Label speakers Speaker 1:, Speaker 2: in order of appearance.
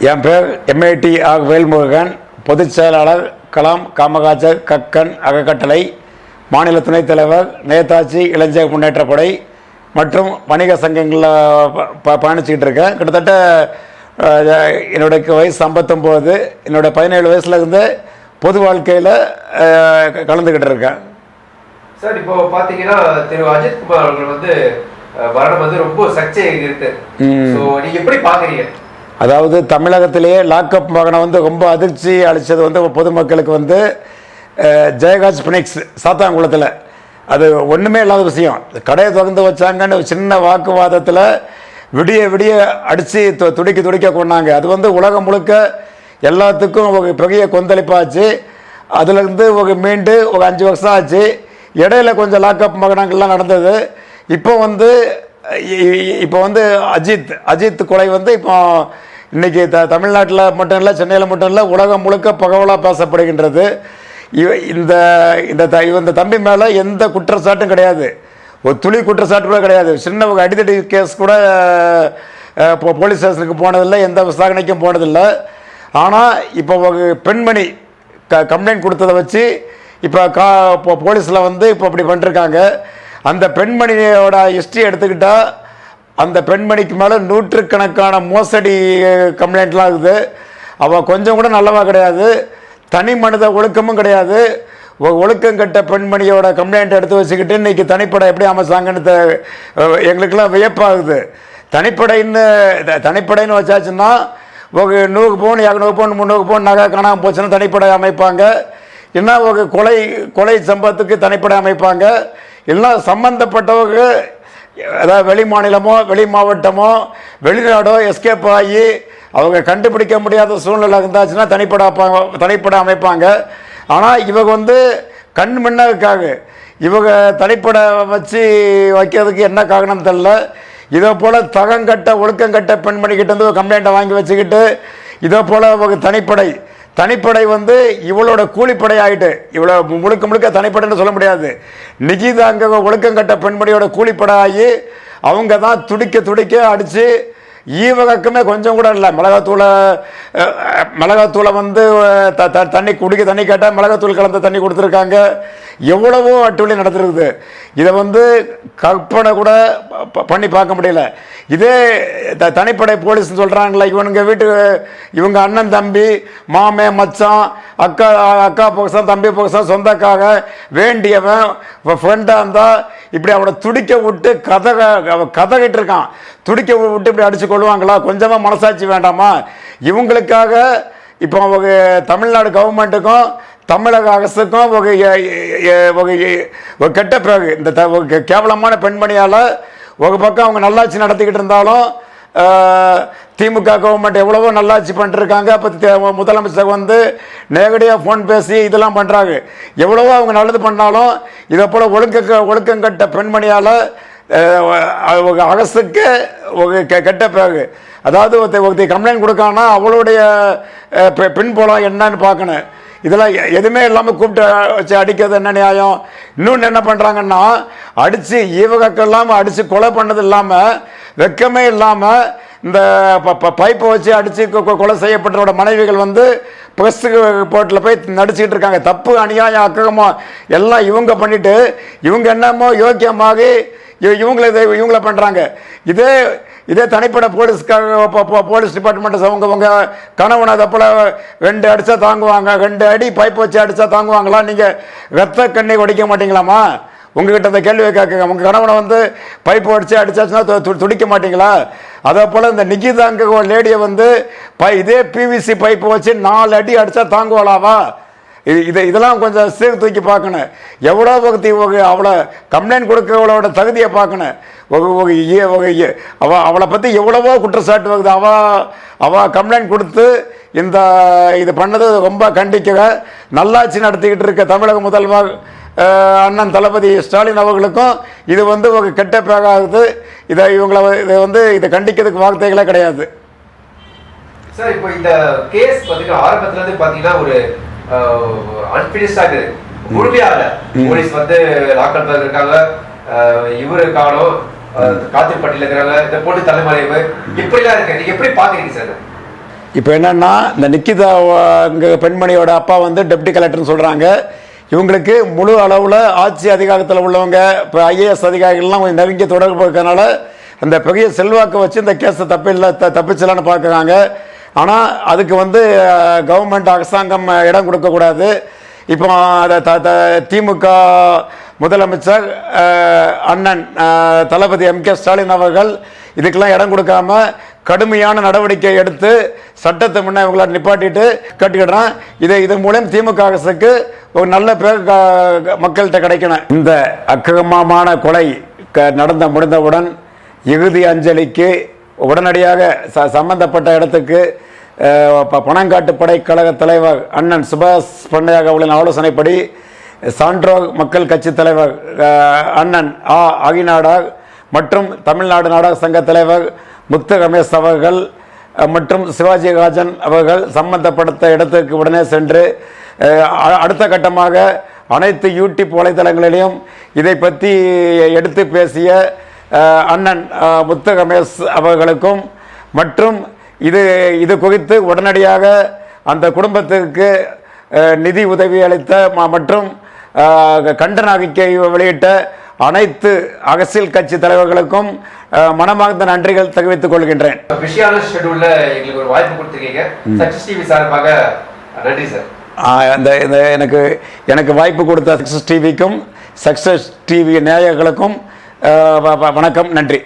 Speaker 1: என் பேர் எம்ஏடி ஆக் வேல்முருகன். பொதுச் செயலாளர் கலாம் காமராஜர் கக்கன் அறக்கட்டளை மாநில துணைத் தலைவர் நேதாஜி இளைஞர் முன்னேற்றப் படை மற்றும் வணிக சங்கங்களில் ப- பயணிச்சுக்கிட்டு இருக்கேன். கிட்டத்தட்ட என்னுடைய வயசு ஐம்பத்தொம்போது. என்னோட பதினேழு வயசுல இருந்து பொது வாழ்க்கையில் கலந்துக்கிட்டு இருக்கேன்.
Speaker 2: சார் இப்போ பாத்தீங்கன்னா திரு. அஜித் குமார் அவர்கள் வந்து மரணம் வந்து ரொம்ப சர்ச்சை இருக்கு சோ நீங்க எப்படி பாக்குறீங்க?
Speaker 1: அதாவது தமிழகத்திலேயே லாக்அப் மகனை வந்து ரொம்ப அதிர்ச்சி அளித்தது வந்து பொதுமக்களுக்கு வந்து ஜெயகாஜ் பினிக்ஸ் சாத்தாங்குளத்தில் அது ஒன்றுமே இல்லாத விஷயம். கடையை திறந்து வச்சாங்கன்னு ஒரு சின்ன வாக்குவாதத்தில் விடிய விடிய அடித்து துடிக்க துடிக்க கொண்டாங்க. அது வந்து உலகம் முழுக்க எல்லாத்துக்கும் ஒரு பெரிய கொந்தளிப்பாச்சு. அதுலேருந்து ஒரு மீண்டு ஒரு அஞ்சு வருஷம் ஆச்சு. இடையில கொஞ்சம் லாக்அப் மகனங்கள்லாம் நடந்தது. இப்போ வந்து இப்போ வந்து அஜித் அஜித் கொலை வந்து இப்போ இன்றைக்கி த தமிழ்நாட்டில் மட்டும் இல்லை சென்னையில் மட்டும் இல்லை உலகம் முழுக்க பகவலாக பேசப்படுகின்றது. இவ இந்த இந்த த இந்த தம்பி மேலே எந்த குற்றச்சாட்டும் கிடையாது. ஒரு துளி குற்றச்சாட்டு கூட கிடையாது. சின்ன அடித்தடி அடிதடி கேஸ் கூட இப்போ போலீஸ் ஸ்டேஷனுக்கு போனதில்லை எந்த விசாரணைக்கும் போனதில்லை. ஆனால் இப்போ பெண்மணி க கம்ப்ளைண்ட் கொடுத்ததை வச்சு இப்போ கா இப்போ போலீஸில் வந்து இப்போ அப்படி பண்ணிருக்காங்க. அந்த பெண்மணியோட ஹிஸ்ட்ரி எடுத்துக்கிட்டால் அந்த பெண்மணிக்கு மேலே நூற்றுக்கணக்கான மோசடி கம்ப்ளைண்ட்லாம் இருக்குது. அவள் கொஞ்சம் கூட நல்லவா கிடையாது. தனி மனித ஒழுக்கமும் கிடையாது. ஒழுக்கம் கட்ட பெண்மணியோட கம்ப்ளைண்ட் எடுத்து வச்சுக்கிட்டு இன்றைக்கி தனிப்படை எப்படி அமைச்சாங்கன்னு தெ- எங்களுக்கெல்லாம் வியப்பாகுது. தனிப்படைன்னு தனிப்படைன்னு வச்சாச்சுன்னா ஒரு நூறு பவுன் இரநூறு பவுன் முந்நூறு பவுன் நகை காணாமல் போச்சுன்னா தனிப்படை அமைப்பாங்க. என்ன ஒரு கொலை கொலை சம்பவத்துக்கு தனிப்படை அமைப்பாங்க. எல்லாம் சம்மந்தப்பட்டவங்க அதாவது வெளி மாநிலமோ வெளி மாவட்டமோ வெளிநாடோ எஸ்கேப் ஆகி அவங்க கண்டுபிடிக்க முடியாத சூழ்நிலை இருந்தாச்சுன்னா தனிப்பட தனிப்பட அமைப்பாங்க. ஆனால் இவங்க வந்து கண் முன்ன இவங்க தனிப்பட வச்சு வைக்கிறதுக்கு என்ன காரணம் தெரில இதே போல் தகங்கட்ட ஒழுக்கங்கட்ட பெண்மணிக்கிட்ட இருந்து கம்ப்ளைண்ட்டை வாங்கி வச்சுக்கிட்டு இதே போல் அவங்க தனிப்படை தனிப்படை வந்து இவளோட கூலிப்படை ஆகிட்டு இவ்வளோ முழுக்க முழுக்க தனிப்படைன்னு சொல்ல முடியாது. நிகிதா ஒழுக்கம் கட்ட பெண்மணியோட கூலிப்படை ஆகி அவங்க தான் துடிக்க துடிக்க அடித்து ஈவகக்குமே கொஞ்சம் கூட இல்லை. மிளகாத்தூளை மிளகாத்தூளை வந்து த த- தண்ணி குடிக்க தண்ணி கேட்டால் மிளகாத்தூள் கலந்த தண்ணி கொடுத்துருக்காங்க. எவ்வளவோ அட்டுவழி நடந்திருக்குது இதை வந்து கற்பனை கூட ப- பண்ணி பார்க்க முடியல. இதே த- தனிப்படை போலீஸ்னு சொல்கிறாங்களே இவனுங்க வீட்டு இவங்க அண்ணன் தம்பி மாமே மச்சான் அக்கா அக்கா போகசம் தம்பி போகசம் சொந்தக்காக வேண்டியவன் ஃப்ரெண்டாக இருந்தால் இப்படி அவனை துடிக்க விட்டு கதை அவன் கதகிட்டு இருக்கான். துடிக்க விட்டு இப்படி அடித்து கொள்வாங்களா கொஞ்சமாக மனசாட்சி வேண்டாமா? இவங்களுக்காக இப்போ அவங்க தமிழ்நாடு கவர்மெண்ட்டுக்கும் தமிழக அரசுக்கும் ஒரு கெட்ட பிறகு இந்த கே- கேவலமான பெண்மணியால் ஒரு பக்கம் அவங்க நல்லாட்சி நடத்திக்கிட்டு இருந்தாலும் திமுக கவர்மெண்ட் எவ்வளவோ நல்லாட்சி பண்ணிருக்காங்க. அப்போ முதலமைச்சர் வந்து நேரடியாக ஃபோன் பேசி இதெல்லாம் பண்ணுறாங்க எவ்வளவோ அவங்க நல்லது பண்ணாலும் இதை போல் ஒழுக்க ஒழுக்கங்கட்ட பெண்மணியால் அரசுக்கு கெட்ட பிறகு. அதாவது ஒருத்த ஒருத்தி கம்ப்ளைண்ட் கொடுக்கானா அவளுடைய பெண் போலாம் பின்புலம் என்னன்னு பார்க்கணும். இதெல்லாம் எ- எதுவுமே இல்லாமல் கூப்பிட்டு வச்சு அடிக்கிறது என்ன நியாயம்? இன்னொன்று என்ன பண்ணுறாங்கன்னா அடித்து ஈவகக்கெல்லாம் அடித்து கொலை பண்ணது இல்லாமல் வெக்கமே இல்லாமல் இந்த ப- ப- பைப்பை வச்சு அடித்து கொலை செய்யப்பட்டவரோட மனைவிகள் வந்து ப்ரெஸ் போர்ட்டில் போய் நடிச்சுக்கிட்டு இருக்காங்க. தப்பு அநியாயம் அக்ககமோ எல்லாம் இவங்க பண்ணிவிட்டு இவங்க என்னமோ யோக்கியமாகி இவங்களை இதை இவங்கள பண்ணுறாங்க இதே இதே தனிப்பட போலீஸ்கார போலீஸ் டிபார்ட்மெண்ட் அவங்கவுங்க கணவனை தப்பில் ரெண்டு அடித்தா தாங்குவாங்க ரெண்டு அடி பைப் வச்சு அடித்தா தாங்குவாங்களா? நீங்கள் ரத்த கண்ணை உடைக்க மாட்டீங்களாமா உங்ககிட்ட இந்த கேள்வியை கேட்குங்க. உங்கள் கணவனை வந்து பைப் அடித்து அடிச்சாச்சுன்னா துடிக்க மாட்டீங்களா? அதே போல் இந்த நிகிதாங்க ஒரு லேடியை வந்து பை இதே பிவிசி பைப்பு வச்சு நாலு அடி அடித்தா தாங்குவாளாவா? இது இதை இதெல்லாம் கொஞ்சம் சீர்தூக்கி பார்க்கணும். எவ்வளோ பக்தி ஒரு அவளை கம்ப்ளைண்ட் கொடுக்கறவளோட தகுதியை பார்க்கணும். அவ அவளை பற்றி எவ்வளவோ குற்றச்சாட்டு வருது அவ அவ கம்ப்ளைண்ட் கொடுத்து இந்த இது பண்ணது ரொம்ப கண்டிக்கிற நல்லாட்சி நடத்திக்கிட்டு இருக்க தமிழக முதல்வர் அண்ணன் தளபதி ஸ்டாலின் அவர்களுக்கும் இது வந்து ஒரு கெட்ட பேராகுது இதை இவங்களை இதை வந்து இதை கண்டிக்கிறதுக்கு வார்த்தைகளே கிடையாது.
Speaker 2: சார் இப்போ இந்த கேஸ் பாத்தீங்கன்னா ஆரம்பத்துல இருந்து பாத்தீங்கன்னா ஒரு அன்பினிஷ்டா இருக்குது முழுமையா இல்ல போலீஸ் வந்து லாக்கல் இருக்காங்க. இவரு காணும். காத்திருப்பட்டியில் இருக்கிறாங்க. இந்த போட்டு தலைமறைவு இப்படிலாம் இருக்கு. நீங்க எப்படி பாக்குறீங்க சார்?
Speaker 1: இப்போ என்னன்னா இந்த நிக்கிதா பெண்மணியோட அப்பா வந்து டெப்டி கலெக்டர்னு சொல்கிறாங்க இவங்களுக்கு முழு அளவில் ஆட்சி அதிகாரத்தில் உள்ளவங்க இப்போ ஐஏஎஸ் அதிகாரிகள்லாம் கொஞ்சம் நெருங்கிய தொடர்பு இருக்கிறதுனால அந்த பெரிய செல்வாக்கை வச்சு இந்த கேஸை தப்பில்லை த தப்பிச்சலான்னு பார்க்குறாங்க. ஆனால் அதுக்கு வந்து கவர்மெண்ட் அரசாங்கம் இடம் கொடுக்கக்கூடாது. இப்போ அதை த திமுக முதலமைச்சர் அண்ணன் தளபதி எம். கே. ஸ்டாலின் அவர்கள் இதுக்கெல்லாம் இடம் கொடுக்காம கடுமையான நடவடிக்கை எடுத்து சட்டத்தை முன்னே இவங்கள நிப்பாட்டிட்டு கட்டிக்கிடுறான். இதை இதன் மூலம் திமுக அரசுக்கு ஒரு நல்ல பேர் மக்கள்கிட்ட கிடைக்கணும். இந்த அக்கிரமமான கொலை க- நடந்த முடிந்தவுடன் இறுதி அஞ்சலிக்கு உடனடியாக ச சம்பந்தப்பட்ட இடத்துக்கு அஹ், ப- பணங்காட்டு படைக்கழக தலைவர் அண்ணன் சுபாஷ் பண்டையாக அவர்களின் ஆலோசனைப்படி சான்றோ மக்கள் கட்சி தலைவர் அண்ணன் ஆ ஆகிநாடார் மற்றும் தமிழ்நாடு நாடக சங்க தலைவர் முத்து ரமேஷ் அவர்கள் மற்றும் சிவாஜி ராஜன் அவர்கள் சம்பந்தப்பட்ட இடத்துக்கு உடனே சென்று அ- அடுத்த கட்டமாக அனைத்து யூடியூப் வலைதளங்களிலும் இதை பற்றி எடுத்து பேசிய அண்ணன் முத்து ரமேஷ் அவர்களுக்கும் மற்றும் இது இது குறித்து உடனடியாக அந்த குடும்பத்திற்கு நிதி உதவி அளித்த மற்றும் கண்டன அறிக்கை வெளியிட்ட அனைத்து அரசியல் கட்சி தலைவர்களுக்கும் மனமார்ந்த நன்றிகள் தெரிவித்துக் கொள்கின்றேன்.
Speaker 2: எங்களுக்கு ஒரு வாய்ப்பு கொடுத்துருக்கீங்க. சார்பாக நன்றி சார்
Speaker 1: அந்த இந்த எனக்கு எனக்கு வாய்ப்பு கொடுத்த சக்ஸஸ் டிவிக்கும் சக்ஸஸ் டிவி நேயர்களுக்கும் வணக்கம் நன்றி.